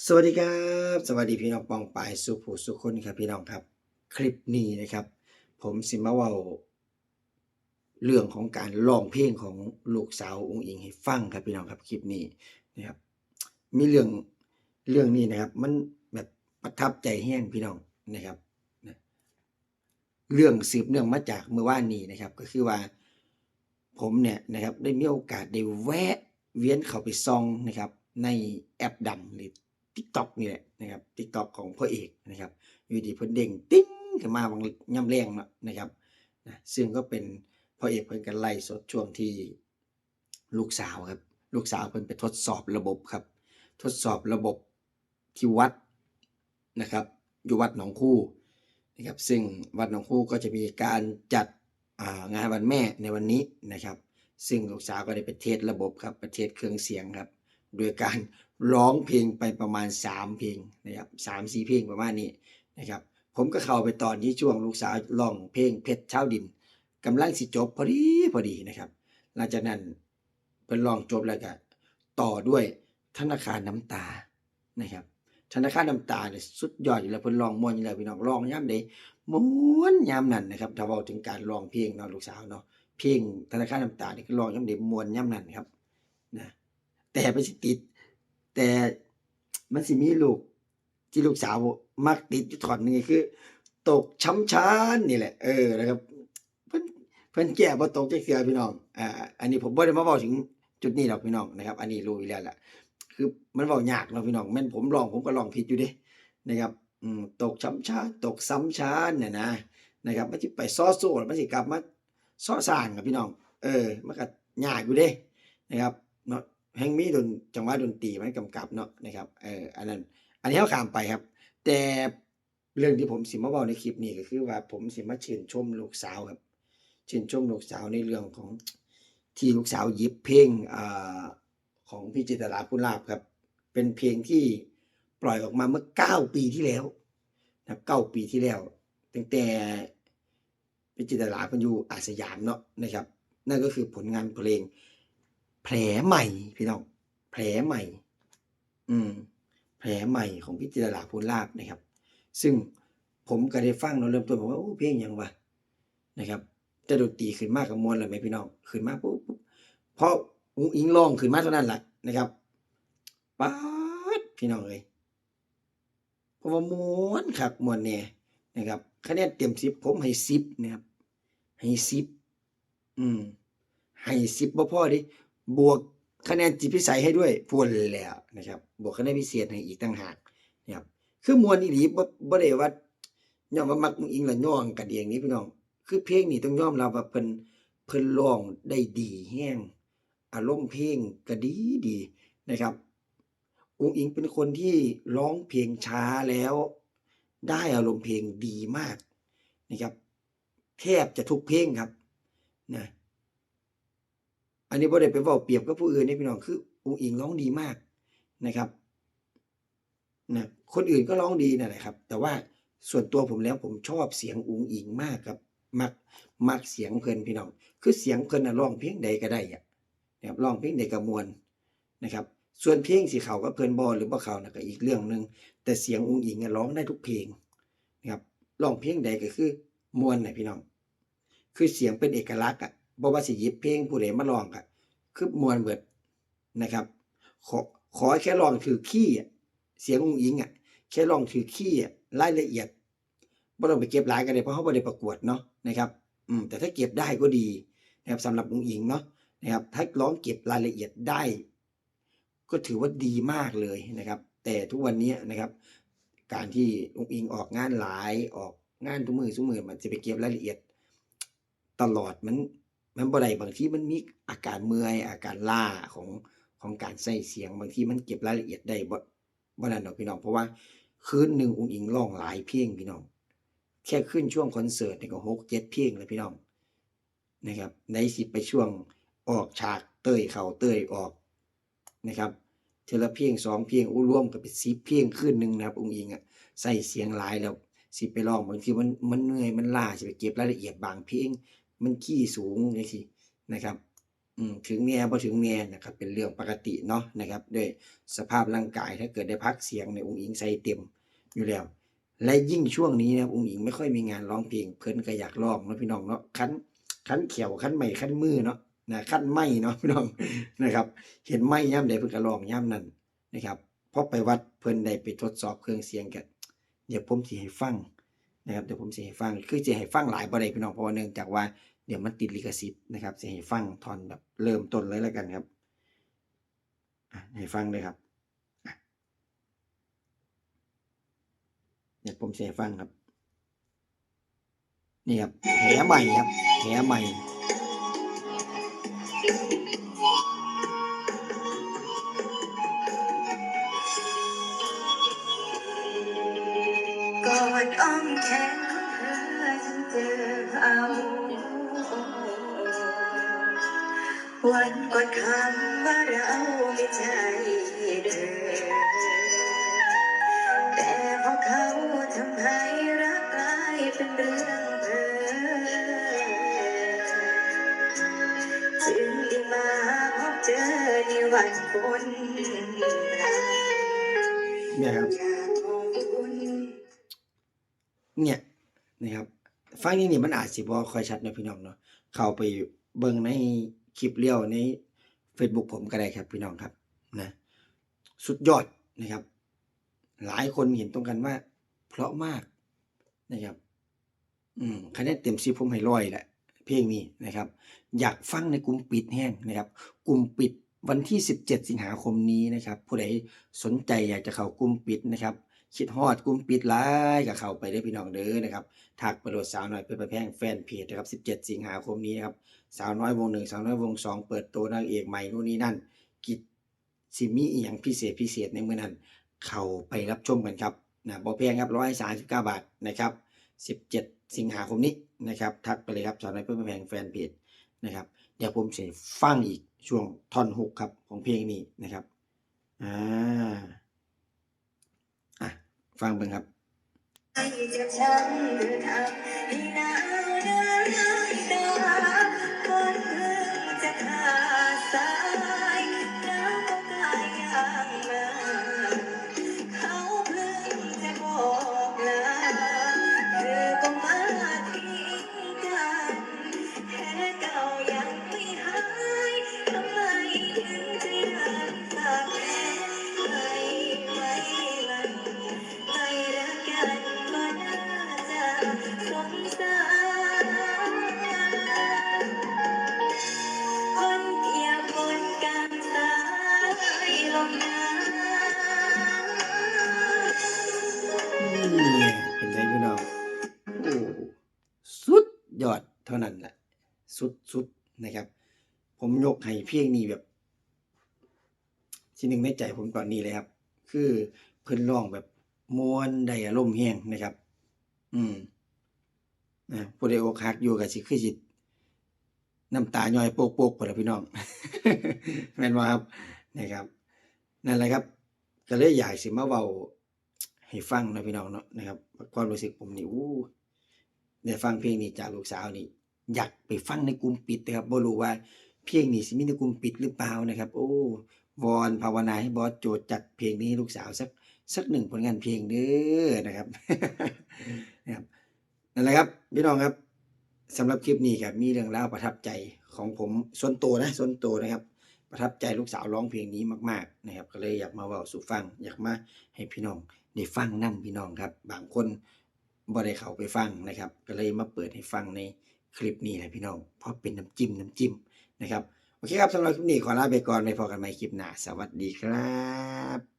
สวัสดีครับ สวัสดีพี่น้องปองปายสุผู้สุคนครับพี่น้องครับ คลิปนี้นะครับ ผมสิมาเว่าเรื่องของการร้องเพลงของลูกสาวองค์อิงให้ฟังครับพี่น้องครับคลิปนี้นะครับ มีเรื่องเรื่องนี้นะครับ มันแบบประทับใจแห้งพี่น้องนะครับเรื่องสืบเนื่องมาจากเมื่อวานนี้นะครับ ก็คือว่าผมเนี่ยนะครับได้มีโอกาสได้แวะเวียนเข้าไปซองนะครับ ในแอปดำหรือ TikTok นี่แหละนะครับ TikTok ของพ่อเอกนะครับ อยู่ดีเพิ่นเด้งติ้งขึ้นมาบางย่ำแรงเนาะนะครับนะซึ่งก็เป็นพ่อเอกเพิ่นก็ไล่สดช่วงที่ลูกสาวครับ ลูกสาวเพิ่นไปทดสอบระบบครับ ทดสอบระบบที่วัดนะครับอยู่วัดหนองคู่นะครับ ซึ่งวัดหนองคู่ก็จะมีการจัดางานวันแม่ในวันนี้นะครับ ซึ่งลูกสาวก็ได้ไปเทสระบบครับไปเทสเครื่องเสียงครับ โดยการร้องเพลงไปประมาณ 3 เพลงนะครับสามสี่เพลงประมาณนี้นะครับ ผมก็เข้าไปตอนที่ช่วงลูกสาวร้องเพลงเพชรเช้าดินกำลังสิจบพอดีพอดีนะครับ หลังจากนั้นเพิ่นร้องจบแล้วก็ต่อด้วยธนาคารน้ำตานะครับธนาคารน้ำตาเนี่ยสุดยอดอยู่แล้วเพิ่นร้องมวนอยู่แล้วพี่น้องร้องยามใดม่วนยามนั้นนะครับถ้าเว้าถึงการร้องเพลงเนาะลูกสาวเนาะเพลงธนาคารน้ำตาเนี่ก็ร้องยามใดม่วนยามนั้นครับนะ แต่มันสิติด แต่มันสิมีลูก ที่ลูกสาวมักติดอยู่ท่อนนึงคือ ตกช้ำช้านนี่แหละ เออนะครับ เพิ่นเพิ่นแก้บ่ตกจักเทื่อพี่น้องอ่าอันนี้ผมบ่ได้มาเว้าถึงจุดนี้ดอกพี่น้องนะครับ อันนี้รู้อยู่แล้วแหละคือมันเว้ายากเนาะพี่น้องแม่นผมร้องผมก็ร้องผิดอยู่ด้นะครับ อืมตกช้ำช้านตกซ้ำช้านเนี่ยนะนะครับมันสิไปซ้อโซ่แล้วมันสิกลับมาซ้อซ่านกับพี่น้อง เออมันก็ยากอยู่ด้นะครับ แห่งมีดนจังหวะดนตรีมันกำกับเนาะนะครับเอออันนั้น อันนี้เราข้ามไปครับ แต่เรื่องที่ผมสิมาเว้าในคลิปนี้ก็คือว่าผมสิมาชื่นชมลูกสาวครับชื่นชมลูกสาวในเรื่องของที่ลูกสาวยิบเพลงอ่าของพี่จิตราภูลาภครับ เป็นเพลงที่ปล่อยออกมาเมื่อ 9 ปีที่แล้วนะครับ9ปีที่แล้วตั้งแต่พี่จิตราเพิ่นอยู่อาสยามเนาะนะครับ นั่นก็คือผลงานเพลง แผลใหม่พี่น้องแผลใหม่ อืม แผลใหม่ของพี่จิตราภูลาภนะครับ ซึ่งผมก็ได้ฟังเนาเริ่มต้นผมว่าโอ้เพลงยังวะนะครับแต่ดนตรีขึ้นมากับมวลเลยไหมพี่น้องขึ้นมาปุ๊บปุ๊บพออุ้งอิงร้องขึ้นมาเท่านั้นแหละนะครับป๊าดพี่น้องเลยเพราะว่ามวนคักมวนแน่นะครับคะแนนเต็ม10ผมให้10นะครับให้10อืมให้10บ่พอดิ บวกคะแนนจิตพิสัยให้ด้วยพูนแล้วนะครับ บวกคะแนนพิเศษให้อีกต่างหากนะครับคือมวนอีหลีบ่บ่ได้ว่าย้อนว่ามักอุ้งอิงล้วย่องกันเองนี่พี่น้อง คือเพลงนี้ต้องยอมรับว่าเพิ่นเพิ่นร้องได้ดีแรงอารมณ์เพลงก็ดีดีนะครับอุ้งอิงเป็นคนที่ร้องเพลงช้าแล้ว ได้อารมณ์เพลงดีมากนะครับแทบจะทุกเพลงครับนะ อันนี้บ่ได้ไปเว้าเปรียบกับผู้อื่นเด้พี่น้องคืออุ้งอิงร้องดีมากนะครับนะคนอื่นก็ร้องดีนั่นแหละครับ แต่ว่าส่วนตัวผมแล้วผมชอบเสียงอุ้งอิงมากครับมักมักเสียงเพลินพี่น้อง คือเสียงเพลินน่ะร้องเพลงใดก็ได้อะนะครับร้องเพลงใดก็มวนนะครับ ส่วนเพลงสิเข้ากับเพลินบ่หรือบ่เขาน่ะก็อีกเรื่องหนึ่งแต่เสียงอุ้งอิงร้องได้ทุกเพลงนะครับร้องเพลงใดก็คือมวนน่ะพี่น้อง คือเสียงเป็นเอกลักษณ์อะ บ่ว่าสิหยิบเพลงผู้ใดมาร้องก็คือมวนเบิดนะครับ ขอขอแค่ร้องถือคีย์อะเสียงอุ้งอิงอะแค่ร้องถือคีย์อะรายละเอียดบ่ต้องไปเก็บหลายก็ได้เพราะเฮาบ่ได้ประกวดเนาะนะครับอืมแต่ถ้าเก็บได้ก็ดีนะครับสำหรับอุ้งอิงเนาะนะครับถ้าร้องเก็บรายละเอียดได้ ก็ถือว่าดีมากเลยนะครับ แต่ทุกวันนี้นะครับ การที่อุ้งอิงออกงานหลายออกงานทุกมือซุมื้อมันสิไปเก็บรายละเอียด ตลอดมัน มันบ่ได้บางทีมันมีอาการเมื่อยอาการล้าของของการใช้เสียงบางทีมันเก็บรายละเอียดได้บ่บ่นั่นดอกพี่น้องเพราะว่าคืนหนึ่งอุ้งอิงร้องหลายเพลงพี่น้อง แค่ขึ้นช่วงคอนเสิร์ตนี่ก็6 7เจ็ดเพลงแล้วพี่น้องนะครับในสิไปช่วงออกฉากเตยเข้าเตยออกนะครับเทื่อละเพลง2เพลงอู้ร่วมก็เป็น10เพลงคืนหนึ่งนะครับอุ้งอิงอะใช้เสียงหลายแล้วสิไปร้องบางทีมันมันเหนื่อยมันล้าสิไปเก็บรายละเอียดบางเพลง มันคีย์สูงจังซี่นะครับอืมถึงแน่บ่ถึงแน่นะครับเป็นเรื่องปกติเนาะนะครับด้วยสภาพร่างกายถ้าเกิดได้พักเสียงเนี่ยอุ้งอิงใส่เต็มอยู่แล้ว และยิ่งช่วงนี้นะครับอุ้งอิงไม่ค่อยมีงานร้องเพลงเพิ่นก็อยากร้องเนาะพี่น้องเนาะคันคันเขียวคันไม้คันมือเนาะนะคันไม้เนาะพี่น้องนะครับ เห็นไม้ย่ำใดเพิ่นก็ร้องย่ำนั้นนะครับพอไปวัดเพิ่นได้ไปทดสอบเครื่องเสียงกันเดี๋ยวผมสิให้ฟังนะครับเดี๋ยวผมสิให้ฟังคือสิให้ฟังหลายบ่ได้พี่น้องเพราะว่าเนื่องจากว่า เดี๋ยวมันติดลิขสิทธิ์นะครับจะให้ฟังทอนแบบเริ่มต้นเลยแล้วกันครับให้ฟังเลยครับเดี๋ยวผมจะให้ฟังครับ นี่ครับแผลใหม่ครับแผลใหม่กอดอ้อมแขนของเธอฉันเจอเอา วันก่อนคำว่าเราไม่ใช่เธอแต่พราะเขาทำให้รักกลายเป็นเรื่องเพ้อจึงได้มาพบเจอในวันฝนเนี่ยครับ อยากมองคุณ เนี่ยนะครับ ฟังนี่นี่มันอาจสิบ่ค่อยชัดนะพี่น้องเนาะเข้าไปเบิ่งในคลิปเลี้ยวใน Facebook ผมก็ได้ครับพี่น้องครับนะสุดยอดนะครับ หลายคนเห็นตรงกันว่า เพราะมากนะครับ อืมคะแนนเต็มสิบผมให้ร้อยแหละเพลงนี้นะครับ อยากฟังในกลุ่มปิดแห้งนะครับ กลุ่มปิดวันที่ 17 สิงหาคมนี้นะครับ ผู้ใดสนใจอยากจะเข้ากลุ่มปิดนะครับ คิดฮอดกลุ่มปิดหลายก็เข้าไปได้พี่น้องเด้อนะครับทักไปโหลดสาวน้อยเพื่อนแพงแฟนเพจนะครับ 17 สิงหาคมนี้นะครับสาวน้อยวงหนึ่งสาวน้อยวงสองเปิดตัวนางเอกใหม่นู่นนี่นั่น กิจสิมีอีหยังพิเศษพิเศษในเมื้อนั้น เข้าไปรับชมกันครับนะบ่แพงครับ139บเก้าบาทนะครับ 17 สิงหาคมนี้นะครับทักไปเลยครับสาวน้อยเพื่อนแพงแฟนเพจนะครับเดี๋ยวผมจะฟังอีกช่วงท่อนฮุกครับของเพลงนี้นะครับอ่า ฟังเบิ่งครับ เดียวคนกลางสายลมหนาวนี่เป็นไงพี่น้องโอ้สุดยอดเท่านั้นแหละสุดสุดนะครับ ผมยกให้เพียงนี้แบบที่หนึ่งในใจผมตอนนี้เลยครับ คือเพิ่นร้องแบบมวนได้อารมณ์แห้งนะครับ อืม นะผู้ใดอกหักอยู่ก็สิคือสิน้ำตาย่อยโปกๆพุ่นล่ะพี่น้องแม่นบ่ครับนะครับ นั่นแหละครับก็เลยอยากสิมาเว้าให้ฟังนะพี่น้องเนาะนะครับ ความรู้สึกผมนี่อู้ได้ฟังเพลงนี้จากลูกสาวนี่ อยากไปฟังในกลุ่มปิดนะครับบ่รู้ว่าเพลงนี้สิมีในกลุ่มปิดหรือเปล่านะครับ โอ้วอนภาวนาให้บอสโจทย์จัดเพลงนี้ให้ลูกสาวสักสักหนึ่งผลงานเพลงเด้อนะครับนะครับ นั่นแหละครับพี่น้องครับสำหรับคลิปนี้ครับมีเรื่องราวประทับใจของผมส่วนตัวนะส่วนตัวนะครับ ประทับใจลูกสาวร้องเพลงนี้มากๆนะครับ ก็เลยอยากมาเว้าสู่ฟัง อยากมาให้พี่น้องได้ฟังนํพี่น้องครับ บางคนบ่ได้เข้าไปฟังนะครับ ก็เลยมาเปิดให้ฟังในคลิปนี้แหละพี่น้องเพราะเป็นน้ำจิ้มน้ำจิ้มนะครับโอเคครับสำหรับคลิปนี้ขอลาไปก่อนไปพอกันใหม่คลิปหน้าสวัสดีครับ